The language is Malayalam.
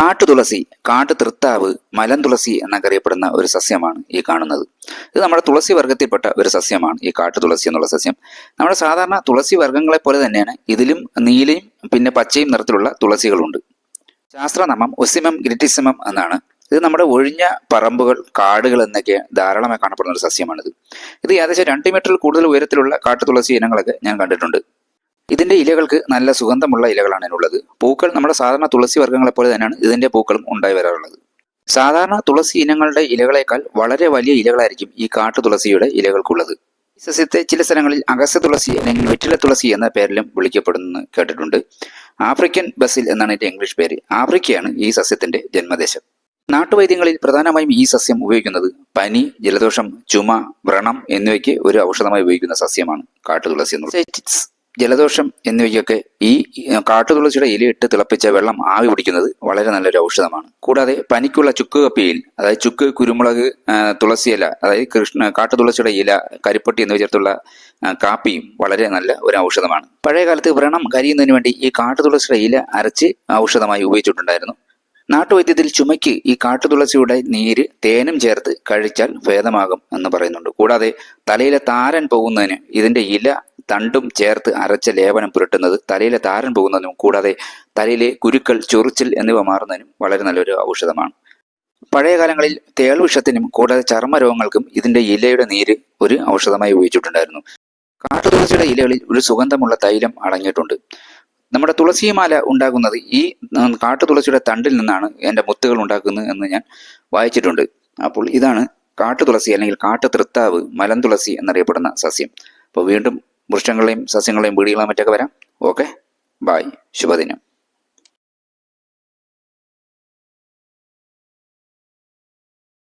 കാട്ടുതുളസി കാട്ടു തൃത്താവ് മലം തുളസി എന്നൊക്കെ അറിയപ്പെടുന്ന ഒരു സസ്യമാണ് ഈ കാണുന്നത്. ഇത് നമ്മുടെ തുളസി വർഗത്തിൽപ്പെട്ട ഒരു സസ്യമാണ് ഈ കാട്ടുതുളസി എന്നുള്ള സസ്യം. നമ്മുടെ സാധാരണ തുളസി വർഗങ്ങളെ പോലെ തന്നെയാണ് ഇതിലും നീലയും പിന്നെ പച്ചയും നിറത്തിലുള്ള തുളസികളുണ്ട്. ശാസ്ത്രനാമം ഒസിമം ഗ്രിറ്റിസിമം എന്നാണ്. ഇത് നമ്മുടെ ഒഴിഞ്ഞ പറമ്പുകൾ കാടുകൾ എന്നൊക്കെ ധാരാളമായി കാണപ്പെടുന്ന ഒരു സസ്യമാണിത്. ഇത് ഏകദേശം രണ്ട് മീറ്ററിൽ കൂടുതൽ ഉയരത്തിലുള്ള കാട്ടുതുളസി ഇനങ്ങളൊക്കെ ഞാൻ കണ്ടിട്ടുണ്ട്. ഇതിന്റെ ഇലകൾക്ക് നല്ല സുഗന്ധമുള്ള ഇലകളാണ് ഇതിനുള്ളത് പൂക്കൾ നമ്മുടെ സാധാരണ തുളസി വർഗങ്ങളെ പോലെ തന്നെയാണ് ഇതിന്റെ പൂക്കളും ഉണ്ടായി വരാറുള്ളത്. സാധാരണ തുളസി ഇനങ്ങളുടെ ഇലകളേക്കാൾ വളരെ വലിയ ഇലകളായിരിക്കും ഈ കാട്ടു തുളസിയുടെ ഇലകൾക്കുള്ളത്. ഈ സസ്യത്തെ ചില സ്ഥലങ്ങളിൽ അഗസ്യ തുളസി അല്ലെങ്കിൽ വെറ്റില തുളസി എന്ന പേരിലും വിളിക്കപ്പെടുന്നു കേട്ടിട്ടുണ്ട്. ആഫ്രിക്കൻ ബസിൽ എന്നാണ് ഇതിന്റെ ഇംഗ്ലീഷ് പേര്. ആഫ്രിക്കയാണ് ഈ സസ്യത്തിന്റെ ജന്മദേശം. നാട്ടുവൈദ്യങ്ങളിൽ പ്രധാനമായും ഈ സസ്യം ഉപയോഗിക്കുന്നത് പനി ജലദോഷം ചുമ വ്രണം എന്നിവയ്ക്ക് ഒരു ഔഷധമായി ഉപയോഗിക്കുന്ന സസ്യമാണ് കാട്ടുതുളസി എന്നുള്ളത്. ജലദോഷം എന്നിവയ്ക്കൊക്കെ ഈ കാട്ടുതുളസിയുടെ ഇലയിട്ട് തിളപ്പിച്ച വെള്ളം ആവി പിടിക്കുന്നത് വളരെ നല്ലൊരു ഔഷധമാണ്. കൂടാതെ പനിക്കുള്ള ചുക്ക് കപ്പിയിൽ അതായത് ചുക്ക് കുരുമുളക് തുളസി ഇല അതായത് കൃഷ്ണ കാട്ടുതുളസിയുടെ ഇല കരിപ്പട്ടി എന്നിവ ചേർത്തുള്ള കാപ്പിയും വളരെ നല്ല ഒരു ഔഷധമാണ്. പഴയ കാലത്ത് വ്രണം കരിയുന്നതിന് വേണ്ടി ഈ കാട്ടുതുളസിയുടെ ഇല അരച്ച് ഔഷധമായി ഉപയോഗിച്ചിട്ടുണ്ടായിരുന്നു. നാട്ടുവൈദ്യത്തിൽ ചുമയ്ക്ക് ഈ കാട്ടുതുളസിയുടെ നീര് തേനും ചേർത്ത് കഴിച്ചാൽ ഭേദമാകും എന്ന് പറയുന്നുണ്ട്. കൂടാതെ തലയിലെ താരൻ പോകുന്നതിന് ഇതിന്റെ ഇല തണ്ടും ചേർത്ത് അരച്ച ലേപനം പുരട്ടുന്നത് തലയിലെ താരൻ പോകുന്നതിനും കൂടാതെ തലയിലെ കുരുക്കൾ ചൊറിച്ചിൽ എന്നിവ മാറുന്നതിനും വളരെ നല്ലൊരു ഔഷധമാണ്. പഴയ കാലങ്ങളിൽ തേൾവിഷത്തിനും കൂടാതെ ചർമ്മരോഗങ്ങൾക്കും ഇതിന്റെ ഇലയുടെ നീര് ഒരു ഔഷധമായി ഉപയോഗിച്ചിട്ടുണ്ടായിരുന്നു. കാട്ടുതുളസിയുടെ ഇലകളിൽ ഒരു സുഗന്ധമുള്ള തൈലം അടങ്ങിയിട്ടുണ്ട്. നമ്മുടെ തുളസിമാല ഉണ്ടാകുന്നത് ഈ കാട്ടുതുളസിയുടെ തണ്ടിൽ നിന്നാണ് എന്റെ മുത്തുകൾ ഉണ്ടാക്കുന്നത് എന്ന് ഞാൻ വായിച്ചിട്ടുണ്ട്. അപ്പോൾ ഇതാണ് കാട്ടുതുളസി അല്ലെങ്കിൽ കാട്ടു മലന്തുളസി മലം തുളസി എന്നറിയപ്പെടുന്ന സസ്യം. അപ്പോൾ വീണ്ടും വൃക്ഷങ്ങളെയും സസ്യങ്ങളെയും വീടുകളെയും മറ്റൊക്കെ വരാം. ഓക്കെ. ബായ് ശുഭദിനം.